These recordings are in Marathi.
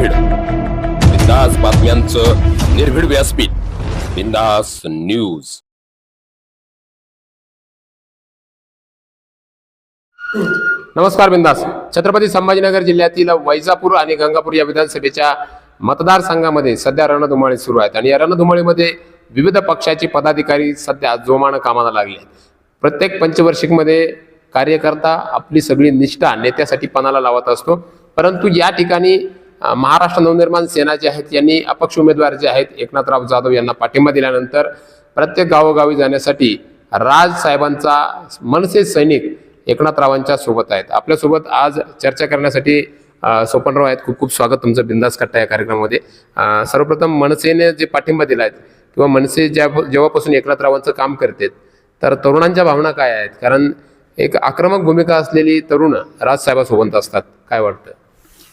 निर्भीड बिंदास बातम्यांचं निर्भीड व्यासपीठ. बिंदास न्यूज. नमस्कार बिंदास. छत्रपती संभाजीनगर जिल्ह्यातील वैजापूर आणि गंगापूर या विधानसभेच्या मतदारसंघामध्ये सध्या रणधुमाळी सुरू आहेत आणि या रणधुमाळीमध्ये विविध पक्षाचे पदाधिकारी सध्या जोमानं कामाला लागले आहेत. प्रत्येक पंचवर्षिकमध्ये कार्यकर्ता आपली सगळी निष्ठा नेत्यासाठी पणाला लावत असतो. परंतु या ठिकाणी महाराष्ट्र नवनिर्माण सेना जे आहेत यांनी अपक्ष उमेदवार जे आहेत एकनाथराव जाधव यांना पाठिंबा दिल्यानंतर प्रत्येक गावोगावी जाण्यासाठी राज साहेबांचा मनसे सैनिक एकनाथरावांच्या सोबत आहेत. आपल्यासोबत आज चर्चा करण्यासाठी सोपनराव आहेत. खूप खूप स्वागत तुमचं बिंदास कट्टा या कार्यक्रमामध्ये. सर्वप्रथम मनसेने जे पाठिंबा दिला आहे किंवा मनसे ज्या जेव्हापासून एकनाथरावांचं काम करते तर तरुणांच्या भावना काय आहेत? कारण एक आक्रमक भूमिका असलेली तरुण राजसाहेबासोबत असतात. काय वाटतं?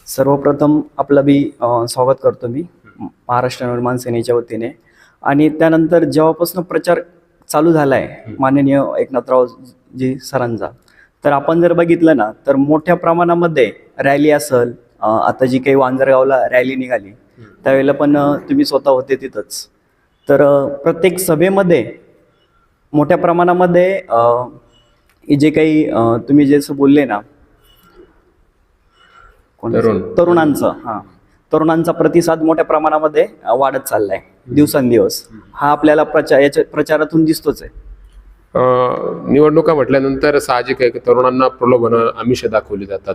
सर्वप्रथम आपलं बी स्वागत करतो मी महाराष्ट्र निर्माण सेनेच्या वतीने. आणि त्यानंतर जेव्हापासून प्रचार चालू झाला आहे माननीय एकनाथराव जी सरांचा तर आपण जर बघितलं ना तर मोठ्या प्रमाणामध्ये रॅली असेल आता जी काही वांजरगावला रॅली निघाली त्यावेळेला पण तुम्ही स्वतः होते तिथंच. तर प्रत्येक सभेमध्ये मोठ्या प्रमाणामध्ये जे काही तुम्ही जे असं बोलले ना तरुण. तरुणांचं हा. तरुणांचा प्रतिसाद मोठ्या प्रमाणामध्ये वाढत चाललाय. दिवसांदिवस. हा आपल्याला प्रचार याच्या प्रचारातून दिसतोच आहे. निवडणुका म्हटल्यानंतर साहजिक आहे की तरुणांना प्रलोभनं आमिष दाखवली जातात.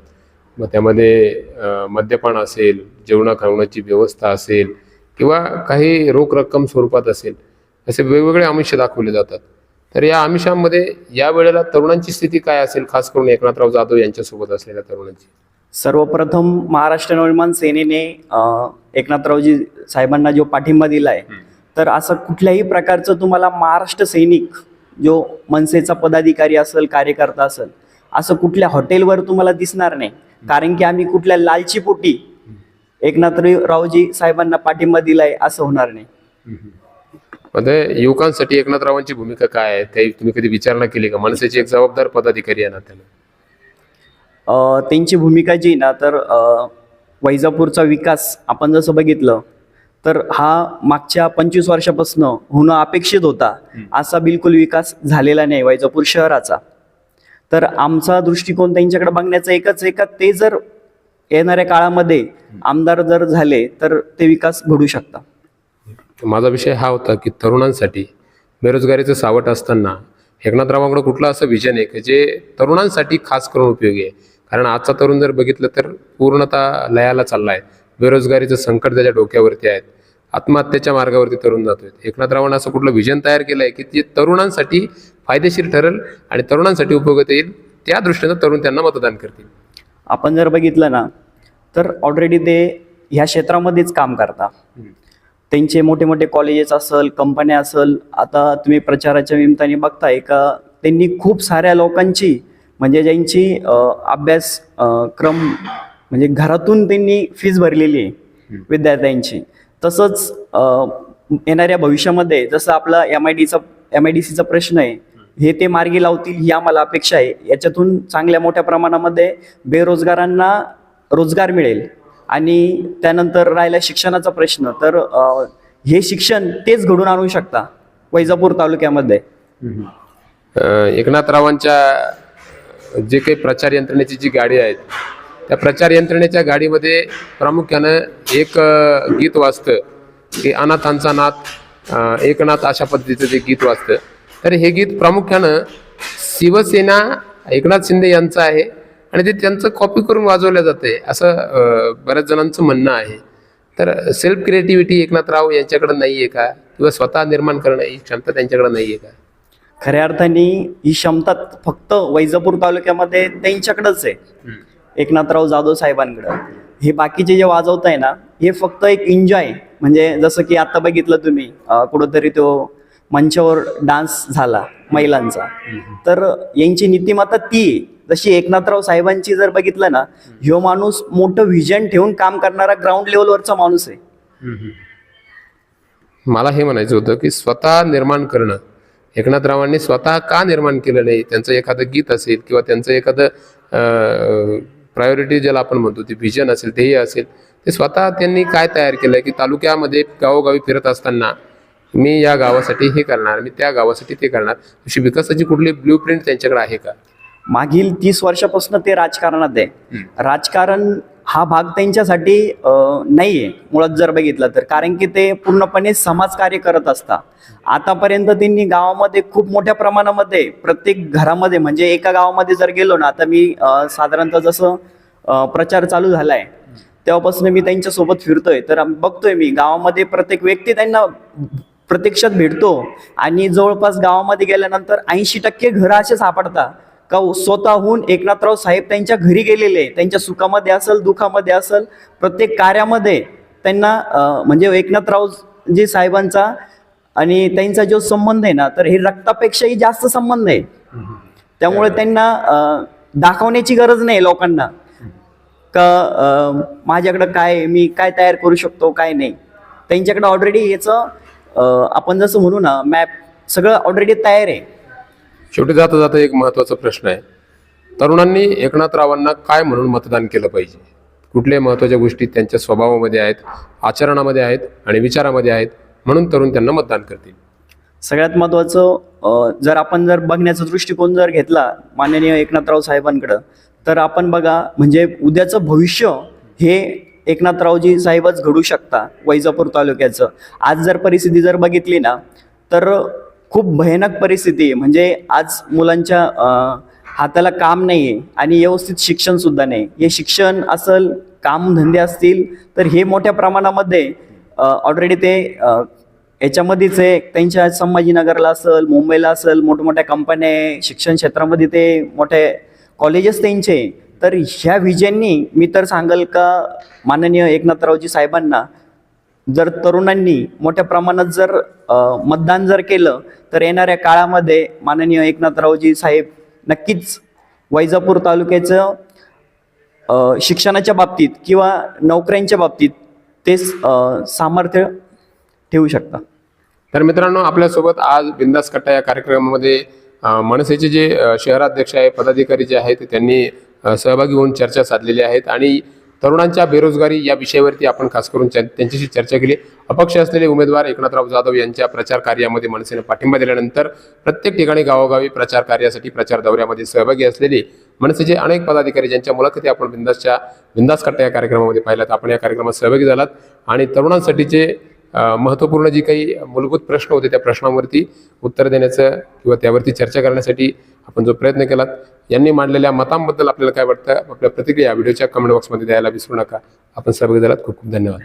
मग त्यामध्ये मद्यपान असेल जेवणा खावण्याची व्यवस्था असेल किंवा काही रोख रक्कम स्वरूपात असेल असे वेगवेगळे आमिष दाखवले जातात. तर या आमिषांमध्ये या वेळेला तरुणांची स्थिती काय असेल खास करून एकनाथराव जाधव यांच्यासोबत असलेल्या तरुणांची? सर्वप्रथम महाराष्ट्र नवनिर्माण सेनेने एकनाथरावजी साहेबांना जो पाठिंबा दिलाय तर असं कुठल्याही प्रकारचं तुम्हाला महाराष्ट्र सैनिक जो मनसेचा पदाधिकारी असेल कार्यकर्ता असेल असं कुठल्या हॉटेलवर तुम्हाला दिसणार नाही. कारण की आम्ही कुठल्या लालची पोटी एकनाथरावजी साहेबांना पाठिंबा दिलाय असं होणार नाही. मध्ये युवकांसाठी एकनाथरावांची भूमिका काय आहे? ते तुम्ही कधी विचारणा केली का? मनसेचे एक जबाबदार पदाधिकारी आहे ना त्यानं अ, त्यांची भूमिका जी ना तर वैजापूरचा विकास आपण जसं बघितलं तर हा मागच्या पंचवीस वर्षापासून होणं अपेक्षित होता. असा बिलकुल विकास झालेला नाही वैजापूर शहराचा. तर आमचा दृष्टिकोन त्यांच्याकडे बघण्याचा एकच आहे का ते जर येणाऱ्या काळामध्ये आमदार जर झाले तर ते विकास घडू शकता. माझा विषय हा होता की तरुणांसाठी बेरोजगारीचं सावट असताना एकनाथरावांकडे कुठलं असं विजन आहे की जे तरुणांसाठी खास करून उपयोगी आहे? कारण आजचा तरुण जर बघितलं तर पूर्णतः लयाला चालला आहे बेरोजगारीचं संकट त्याच्या डोक्यावरती आहेत आत्महत्येच्या मार्गावरती तरुण जातोय. एकनाथरावांना असं कुठलं विजन तयार केलं आहे की ते तरुणांसाठी फायदेशीर ठरेल आणि तरुणांसाठी उपयोगात येईल त्या दृष्टीनं तरुण त्यांना मतदान करतील. आपण जर बघितलं ना तर ऑलरेडी ते ह्या क्षेत्रामध्येच काम करता. त्यांचे मोठे मोठे कॉलेजेस असेल कंपन्या असेल आता तुम्ही प्रचाराच्या निमित्ताने बघताय का त्यांनी खूप साऱ्या लोकांची म्हणजे ज्यांची अभ्यास क्रम म्हणजे घरातून त्यांनी फीज भरलेली आहे विद्यार्थ्यांची. तसंच येणाऱ्या भविष्यामध्ये जसं आपला एम आय डीचा एम आय डी सीचा प्रश्न आहे हे ते मार्गी लावतील ही आम्हाला अपेक्षा आहे. याच्यातून चांगल्या मोठ्या प्रमाणामध्ये बेरोजगारांना रोजगार मिळेल. आणि त्यानंतर राहिला शिक्षणाचा प्रश्न. तर हे शिक्षण तेच घडून आणू शकता वैजापूर तालुक्यामध्ये. एकनाथरावांच्या जे काही प्रचार यंत्रणेची जी गाडी आहेत त्या प्रचार यंत्रणेच्या गाडीमध्ये प्रामुख्यानं एक गीत वाजतं. की अनाथांचा नाथ एकनाथ अशा पद्धतीचं जे गीत वाजतं. तर हे गीत प्रामुख्यानं शिवसेना एकनाथ शिंदे यांचं आहे आणि ते त्यांचं कॉपी करून वाजवलं जातंय असं बऱ्याच जणांचं म्हणणं आहे. तर सेल्फ क्रिएटिव्हिटी एकनाथ राव यांच्याकडे नाही आहे का? किंवा स्वतः निर्माण करणं ही क्षमता त्यांच्याकडे नाही आहे का? खऱ्या अर्थाने ही क्षमता फक्त वैजापूर तालुक्यामध्ये त्यांच्याकडंच आहे. एकनाथराव जाधव साहेबांकडं. हे बाकीचे जे वाजवत आहे ना हे फक्त एक एन्जॉय म्हणजे जसं की आता बघितलं तुम्ही कुठंतरी तो मंचावर डान्स झाला महिलांचा. तर यांची नीतिमत्ता ती. जशी एकनाथराव साहेबांची जर बघितलं ना ह्यो माणूस मोठं व्हिजन ठेवून काम करणारा ग्राउंड लेवलवरचा माणूस आहे. मला हे म्हणायचं होतं की स्वतः निर्माण करणं एकनाथरावांनी स्वतः का निर्माण केलं नाही? त्यांचं एखादं गीत असेल किंवा त्यांचं एखादं प्रायोरिटी ज्याला आपण म्हणतो ते व्हिजन असेल ध्येय असेल ते स्वतः त्यांनी काय तयार केलं की तालुक्यामध्ये गावोगावी फिरत असताना मी या गावासाठी हे करणार मी त्या गावासाठी ते करणार. अशी विकासाची कुठली ब्ल्यू प्रिंट त्यांच्याकडे आहे का? मागील तीस वर्षापासून ते राजकारणात आहे. राजकारण हा भाग त्यांच्यासाठी नाही आहे मुळात जर बघितलं तर. कारण की ते पूर्णपणे समाजकार्य करत असतात. आतापर्यंत त्यांनी गावामध्ये खूप मोठ्या प्रमाणामध्ये प्रत्येक घरामध्ये म्हणजे एका गावामध्ये जर गेलो ना आता मी साधारणतः जसं प्रचार चालू झाला आहे तेव्हापासून मी त्यांच्यासोबत फिरतोय. तर बघतोय मी गावामध्ये प्रत्येक व्यक्ती त्यांना प्रत्यक्षात भेटतो. आणि जवळपास गावामध्ये गेल्यानंतर ऐंशी टक्के घरं असे सापडतात. का स्वतःहून एकनाथराव साहेब त्यांच्या घरी गेलेले त्यांच्या सुखामध्ये असेल दुखामध्ये असेल प्रत्येक कार्यामध्ये त्यांना म्हणजे एकनाथराव जी साहेबांचा आणि त्यांचा जो संबंध आहे ना तर हे रक्तापेक्षाही जास्त संबंध आहे. त्यामुळे त्यांना दाखवण्याची गरज नाही लोकांना. का माझ्याकडं काय मी काय तयार करू शकतो काय नाही. त्यांच्याकडे ऑलरेडी याचं आपण जसं म्हणू ना मॅप सगळं ऑलरेडी तयार आहे. शेवटी जाता जाता एक महत्त्वाचा प्रश्न आहे. तरुणांनी एकनाथरावांना काय म्हणून मतदान केलं पाहिजे? कुठल्या महत्त्वाच्या गोष्टी त्यांच्या स्वभावामध्ये आहेत आचरणामध्ये आहेत आणि विचारामध्ये आहेत म्हणून तरुण त्यांना मतदान करतील? सगळ्यात महत्त्वाचं जर आपण जर बघण्याचा दृष्टिकोन जर घेतला माननीय एकनाथराव साहेबांकडं तर आपण बघा म्हणजे उद्याचं भविष्य हे एकनाथरावजी साहेबच घडू शकता वैजापूर तालुक्याचं. आज जर परिस्थिती जर बघितली ना तर खूप भयानक परिस्थिती आहे. म्हणजे आज मुलांच्या हाताला काम नाही आहे आणि व्यवस्थित शिक्षणसुद्धा नाही. हे शिक्षण असेल कामधंदे असतील तर हे मोठ्या प्रमाणामध्ये ऑलरेडी ते याच्यामध्येच आहे. त्यांच्या संभाजीनगरला असेल मुंबईला असेल मोठमोठ्या कंपन्या आहे शिक्षण क्षेत्रामध्ये ते मोठे कॉलेजेस त्यांचे. तर ह्या विजयांनी मी तर सांगेल का माननीय एकनाथरावजी साहेबांना जर तरुणांनी मोठ्या प्रमाणात जर मतदान जर केलं तर येणाऱ्या काळामध्ये माननीय एकनाथरावजी साहेब नक्कीच वैजापूर तालुक्याचं शिक्षणाच्या बाबतीत किंवा नोकऱ्यांच्या बाबतीत ते सामर्थ्य ठेवू शकता. तर मित्रांनो आपल्यासोबत आज बिंदास कट्टा या कार्यक्रमामध्ये मनसेचे जे शहराध्यक्ष आहे पदाधिकारी जे आहेत त्यांनी सहभागी होऊन चर्चा साधलेली आहेत. आणि तरुणांच्या बेरोजगारी या विषयावरती आपण खास करून त्यांच्याशी चर्चा केली. अपक्ष असलेले उमेदवार एकनाथराव जाधव यांच्या प्रचार कार्यामध्ये मनसेने पाठिंबा दिल्यानंतर प्रत्येक ठिकाणी गावोगावी प्रचार कार्यासाठी प्रचार दौऱ्यामध्ये सहभागी असलेले मनसेचे अनेक पदाधिकारी ज्यांच्या मुलाखती आपण बिंदासच्या बिंदास कट्टा या कार्यक्रमामध्ये पाहिल्यात. आपण या कार्यक्रमात सहभागी झालात. आणि तरुणांसाठीचे महत्त्वपूर्ण जी काही मूलभूत प्रश्न होते त्या प्रश्नांवरती उत्तर देण्याचं किंवा त्यावरती चर्चा करण्यासाठी आपण जो प्रयत्न केलात यांनी मांडलेल्या मतांबद्दल आपल्याला काय वाटतं आपल्या प्रतिक्रिया व्हिडिओच्या कमेंट बॉक्समध्ये द्यायला विसरू नका. आपण सहभागी झालात खूप खूप धन्यवाद.